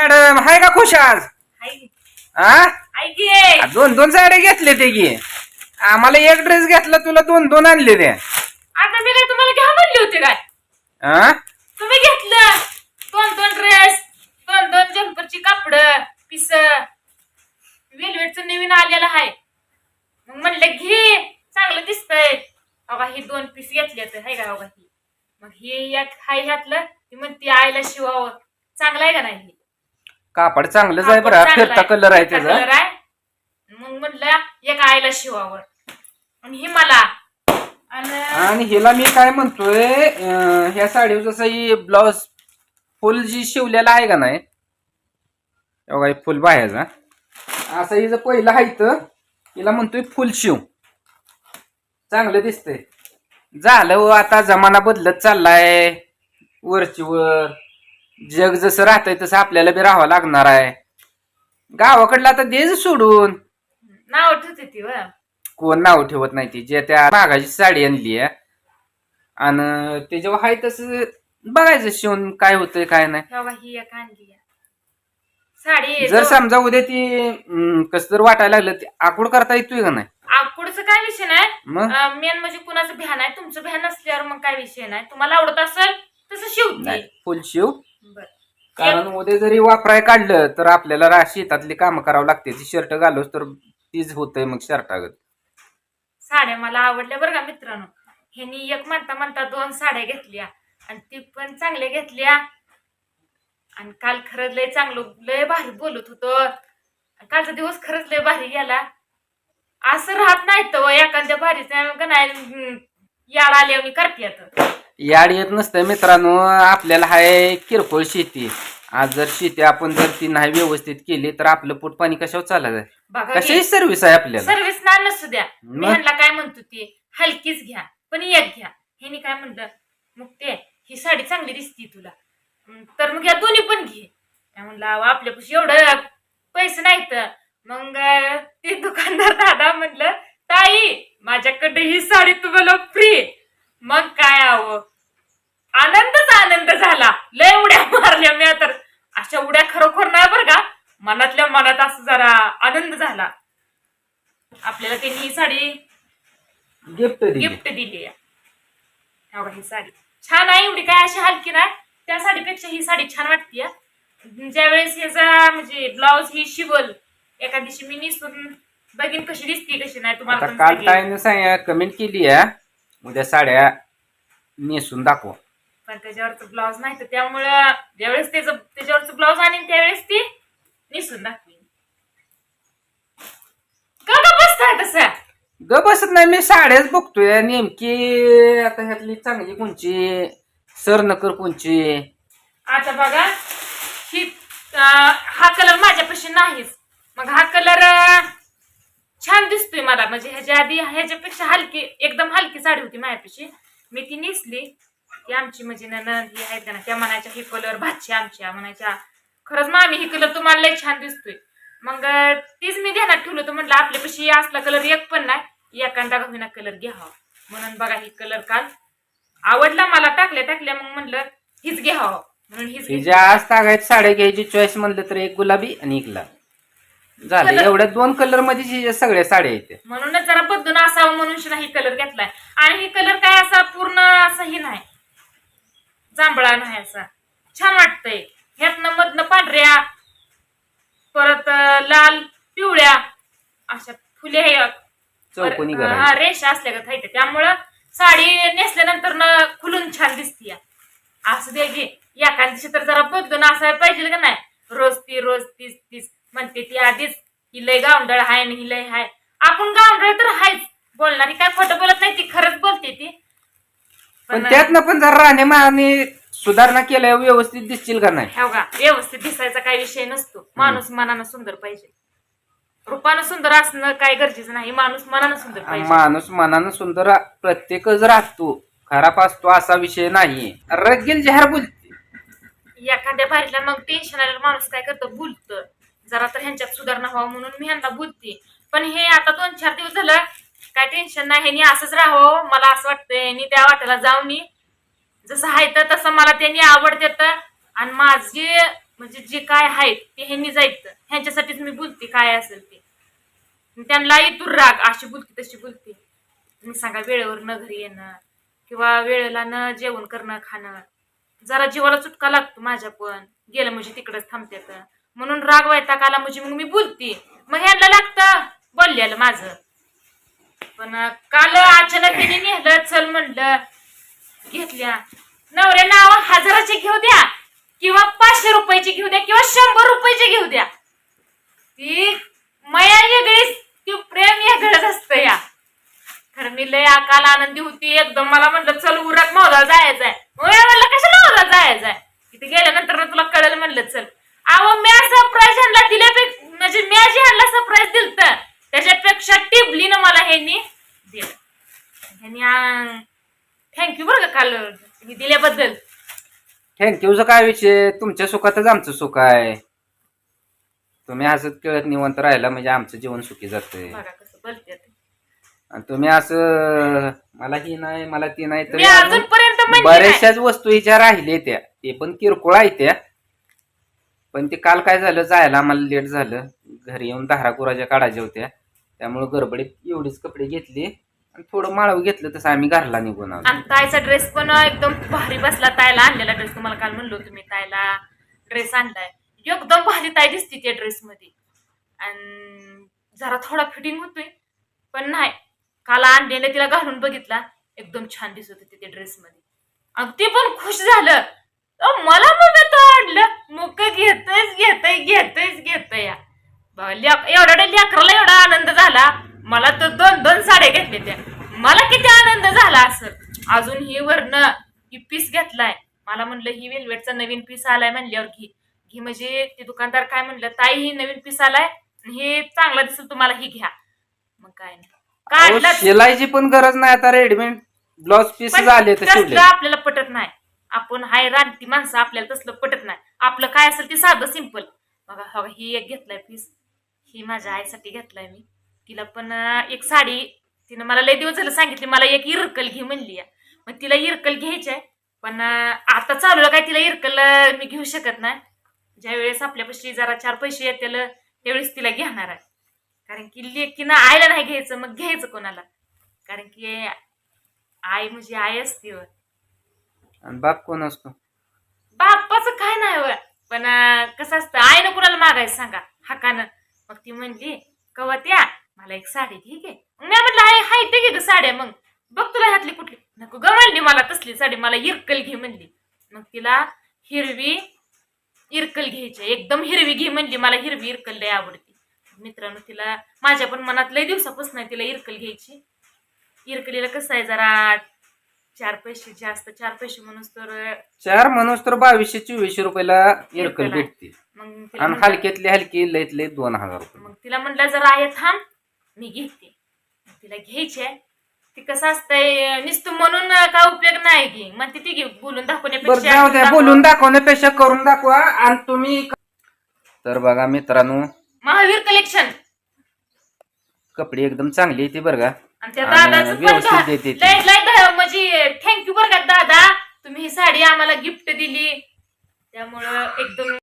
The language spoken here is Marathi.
मॅडम हाय का खुश आज? हा ऐक दोन दोन साड्या घेतले ते की. आम्हाला एक ड्रेस घेतला तुला दोन दोन आणले ते. आता मी काय तुम्हाला घ्या म्हणली होती काय? हा तुम्ही घेतलं. दोन दोन ड्रेस दोन दोन जम्परची कापड पिस. वेलवेटचं नवीन आलेलं आहे मग म्हणलं घे चांगलं दिसतंय. अगा ही दोन पीस घेतले तर हाय का अगा ही? मग हे एक हाय घातलं. ती म्हणते आईला शिवावं. चांगलं आहे का नाही हे? कापड चांगलंच आहे बरं. फिरता कलर आहे त्याचा. कलर आहे. मग म्हणलं एक आईला शिवावं. आणि हे मला. आणि आणि हिला मी काय म्हणतोय अं, ह्या साडीवर जसं ही ब्लाउज फुल जी शिवलेला आहे का नाही? हे फुल बाहेरचा. असं हिचं पहिलं आहे तर हिला म्हणतोय फुल शिव. चांगलं दिसतंय. झालं हो, आता जमाना बदलत चाललाय. वरची वर जग जसं राहतंय तसं आपल्याला बी राहावं लागणार आहे. गावाकडलं आता देज सोडून. नाव ठेवते ती व. कोण नाव ठेवत नाही ती जे त्या मागाची साडी आणली आहे. आणि त्याच्यावर आहे तसं बघायचं शिवून काय होतंय काय नाही. तेव्हा ही एक आणली आहे. साडी जर समजा उद्या ती कस तर वाटायला लागलं ती आकुड करता येतोय का नाही? आ, पुढचं काय विषय नाही. मग? मेन म्हणजे कुणाचं भ्यान आहे तुमचं भ्यान असल्यावर मग काय विषय नाही. तुम्हाला आवडत असेल तसं शिवते. नाही फुल शिव. कारण उद्या जरी वापराय काढलं तर आपल्याला रा- शेतातली कामं करावं लागते. ती शर्ट घालूस तर तीच होतंय मग शर्टागत साड्या मला आवडल्या बरं का मित्रांनो. ह्यांनी एक म्हणता म्हणता दोन साड्या घेतल्या. आणि ती पण चांगल्या घेतल्या. आणि काल खरंच लय चांगलं लय भारी बोलत होतो. कालचा दिवस खरंच लय भारी गेला. असं राहत नाही तर एखाद्या भारीचा. नाही हम्म, याड आल्यावर करते आता. याड येत नसतं मित्रांनो. आपल्याला हाय किरकोळ शेती. आज जर शेती आपण जर ती नाही व्यवस्थित केली तर आपलं पोट पाणी कशावर चालत बघा कशाची सर्व्हिस आहे आपल्याला? सर्व्हिस ना नसू द्या. मी मग? ह्यांना काय म्हणतो ते हलकीच घ्या पण एक घ्या. ह्यानी काय म्हणलं मग ते ही साडी चांगली दिसती तुला. हम्म, तर मग या दोन्ही पण घे. काय म्हणलं अहो, आपल्यापाशी एवढं पैसे नाहीत. मग अं, ते दुकानदार दादा म्हणलं ताई माझ्याकडे ही साडी तुम्हाला फ्री मग काय हवं आनंदच आनंद झाला. लय उड्या मारल्या मी तर. अशा उड्या खरोखर नाही बरं का? मनातल्या मनात असं जरा आनंद झाला. आपल्याला त्यांनी ही साडी गिफ्ट दिली. गिफ्ट दिली आहे. हो साडी. छान आहे एवढी. काय अशी हलकी नाही. त्या साडीपेक्षा ही साडी छान वाटते ज्यावेळेस ह्याचा म्हणजे ब्लाऊज ही शिवल एका दिवशी मी निसून बघीन कशी दिसते कशी नाही. तुम्हाला काल. ताईने कमेंट केली आहे. उद्या साड्या नेसून दाखव. पण त्याच्यावरचं ब्लाऊज नाही तर त्यामुळं ज्यावेळेस त्याचं त्याच्यावरचं ब्लाऊज आणीन त्यावेळेस ती निसून दाखवीन. का का बसताय तसं? ग बसत नाही मी साड्याच बघतोय. नेमकी आता ह्यातली चांगली कोणची? सर नकर कोणची? आता बघा ही अं, हा कलर माझ्यापाशी नाहीच. मग हा कलर छान दिसतोय मला. म्हणजे ह्याच्या आधी ह्याच्यापेक्षा हलकी एकदम हलकी साडी होती माझ्यापाशी. मी ती नेसली. ती आमची म्हणजे ननद ही आहेत का ना त्या म्हणायच्या हे कलर भाची आमच्या. म्हणायच्या खरंच मामी ही कलर तुम्हाला लय छान दिसतोय. मग तीच मी ध्यानात ठेवलं होतं. म्हटलं आपल्यापाशी असला कलर एक पण नाही. एखादा होईना कलर घ्यावा. म्हणून बघा ही कलर काल आवडला मला. टाकल्या टाकल्या मग म्हणलं हीच घ्यावं. म्हणून हीच. हिच्या आज तागायत साड्या घ्यायची चॉईस म्हणलं तर एक गुलाबी आणि एक लाल. झालं. एवढ्या दोन कलरमध्ये सगळ्या साड्या येते म्हणूनच जरा बदलून असावं म्हणून ही कलर घेतलाय. आणि ही कलर काय असा पूर्ण असं ही नाही. जांभळा नाही असा. छान वाटतंय. ह्यातनं मधनं पांढऱ्या परत लाल पिवळ्या अशा फुले हे चौकोनी हा, रेषा असल्या का थायते त्यामुळं साडी नेसल्यानंतर न खुलून छान दिसतीय असं दे घे. दिवशी तर जरा बदलून असायला पाहिजे का नाही. रोज ती रोज तीच तीच. म्हणते ती आधीच ही लय गावंडळ हाय आणि ही लय हाय. आपण गावंडळ तर हायच बोलणारी काय खोटं बोलत नाही ती खरंच बोलते ती. पण त्यातनं पण जर राहणे सुधारणा केल्या व्यवस्थित दिसतील का नाही? ह्या बघा व्यवस्थित दिसायचा काही विषय नसतो. माणूस मनानं सुंदर पाहिजे. रूपानं सुंदर असणं काय गरजेचं नाही. माणूस मनानं सुंदर पाहिजे. माणूस मनानं सुंदर प्रत्येकच राहतो. खराब असतो असा विषय नाही. रगेल जहर बोलते. एखाद्या बारीला मग टेन्शन आलेलं माणूस काय करतं? बोलतं जरा तर ह्यांच्यात सुधारणा व्हावं म्हणून मी ह्यांना बोलते. पण हे आता दोन चार दिवस झालं काय टेन्शन नाही ह्यांनी असंच राहावं. मला असं वाटतंय ह्यांनी त्या वाट्याला जाऊन जसं आहे तर तसं मला त्यांनी आवडते आणि माझी म्हणजे जे काय आहे ते ह्यांनी जायचं ह्यांच्यासाठीच मी बोलते काय असेल ते. त्यांना इथून राग अशी बोलते तशी बोलते. मी सांगा वेळेवर न घरी येणं किंवा वेळेला न जेवण करणं खाणं. जरा जीवाला चुटका लागतो माझ्या पण. गेलं म्हणजे तिकडचं थांबते तर. म्हणून राग वैताग आला म्हणजे मग मी बोलते. मग ह्याला लागतं बोललेलं माझं. पण काल अचानक तिने नेलं चल म्हणलं घेतल्या. नवऱ्या नाव हजाराची घेऊ द्या किंवा पाचशे रुपयाची घेऊ द्या किंवा शंभर रुपयाची घेऊ द्या. ती मया वेगळीच ती प्रेम वेगळंच असतं या. खरं मी लय अकाल आनंदी होती एकदम मला म्हणलं चल उरक मोहला जायचंय. मग म्हणलं कशाला मोहला जायचंय? तिथे गेल्यानंतर तुला कळलं म्हणलं चल अहो मी सरप्राईज आणला दिल्यापेक्षा म्हणजे मी जे आणला सरप्राईज दिलत त्याच्यापेक्षा टिबलीनं मला ह्यांनी दिलं ह्यांनी थँक्यू बरं का काल हे दिल्याबद्दल. थँक्यूचा काय विषय तुमच्या सुखातच आमचं सुख आहे. तुम्ही हसत खेळत निवंत राहिला म्हणजे आमचं जीवन सुखी जातंय. बघा कसं बोलते ते. आणि तुम्ही असं मला ही नाही मला ती नाही मी तरी अजून अजूनपर्यंत नाही. बऱ्याचशाच वस्तू हिच्या राहिल्या त्या. ते पण किरकोळ आहे त्या. पण ते काल काय झालं जायला आम्हाला लेट झालं. घरी येऊन दहारा कुराच्या काढायच्या होत्या. त्यामुळे गडबडीत एवढीच कपडे घेतली. आणि थोडं माळव घेतलं तसं आम्ही घरला निघून आलो. आणि ताईचा ड्रेस पण एकदम भारी बसला तायला आणलेला ड्रेस तुम्हाला काल म्हणलो तुम्ही ताईला. ड्रेस आणलाय. एकदम भारी ताई दिसते त्या ड्रेस मध्ये. आणि जरा थोडा फिटिंग होतोय. पण नाही. काल आणलेलं तिला घालून बघितला. एकदम छान दिसत होते त्या ड्रेस मध्ये. आणि ते पण खुश झालं. मला मग तो आणलं मुक घेतच घेतय घेतच घेतय या. बा, लेक- एवढ्या लेकराला एवढा आनंद झाला. मला तर दोन दोन साड्या घेतल्या त्या. मला किती आनंद झाला असं. अजून ही वरन ही पीस घेतलाय. मला म्हणलं ही वेलवेटचा नवीन पीस आलाय म्हणल्यावर घे. घे म्हणजे ते दुकानदार काय म्हणलं ताई ही नवीन पीस आलाय. हे चांगला दिसेल तुम्हाला ही घ्या. मग काय नाही. अहो, काढला शिलाईची पण गरज नाही. आता रेडीमेड ब्लाउज पीस पण झाले तर शिवले. आपल्याला पटत नाही. आपण हाय रानटी माणसं आपल्याला तसलं पटत नाही. आपलं काय असेल ते साधं सिंपल बघा हो ही एक घेतलाय पीस ही माझ्या आईसाठी घेतलाय मी. तिला पण एक साडी तिनं मला लय दिवस झालं सांगितली मला एक इरकल घे म्हणली. मग तिला इरकल घ्यायची आहे पण आता चालू काय तिला इरकल मी घेऊ शकत नाही. ज्या वेळेस आपल्यापाशी जरा चार पैसे येतील त्यावेळेस तिला घेणार आहे. कारण की लेकीनं आईला नाही घ्यायचं मग घ्यायचं कोणाला? कारण की आई म्हणजे आई असते बाप कोण असतो? बाप्पाचं काय नाही व पण कसं असतं आईनं कुणाला मागायचं सांगा हकानं मग ती म्हणली कवा त्या? मला एक साडी घे घे मी म्हटलं हाय हाय ते घे ग साड्या मग. बघ तुला ह्यातली कुठली. नको ग म्हणली मला तसली साडी मला इरकल घे म्हणली. मग तिला हिरवी इरकल घ्यायची. एकदम हिरवी घे म्हणली. मला हिरवी इरकल लय आवडते. मित्रांनो तिला माझ्या पण मनात लय दिवसापासून आहे तिला इरकल घ्यायची. इरकलीला कसं आहे जरा चार पैसे जास्त चार पैसे म्हणून तर चार माणूस तर बावीसशे चोवीसशे रुपयाला इरकल आहे. भेटते. मग तिला आणि म्हणलं- हलक्यातली हलकी लईतले दोन हजार रुपये. मग तिला म्हणलं जरा आहे थांब. मी घेते. तिला घ्यायची आहे ती कसं असतंय नुसतं म्हणून काय उपयोग नाही की? मग ती घे बोलून बरं दाखवण्यापेक्षा जाऊ द्या दाखव. बोलून दाखवण्यापेक्षा करून दाखवा आणि तुम्ही तर बघा मित्रांनो महावीर कलेक्शन. कपडे एकदम चांगली येते बरं का. आणि त्या आणि दादाचं पण व्यवस्थित घा- देते ती. लय लय ध- म्हणजे थँक्यू बरं का दादा. तुम्ही ही साडी आम्हाला गिफ्ट दिली. त्यामुळं एकदम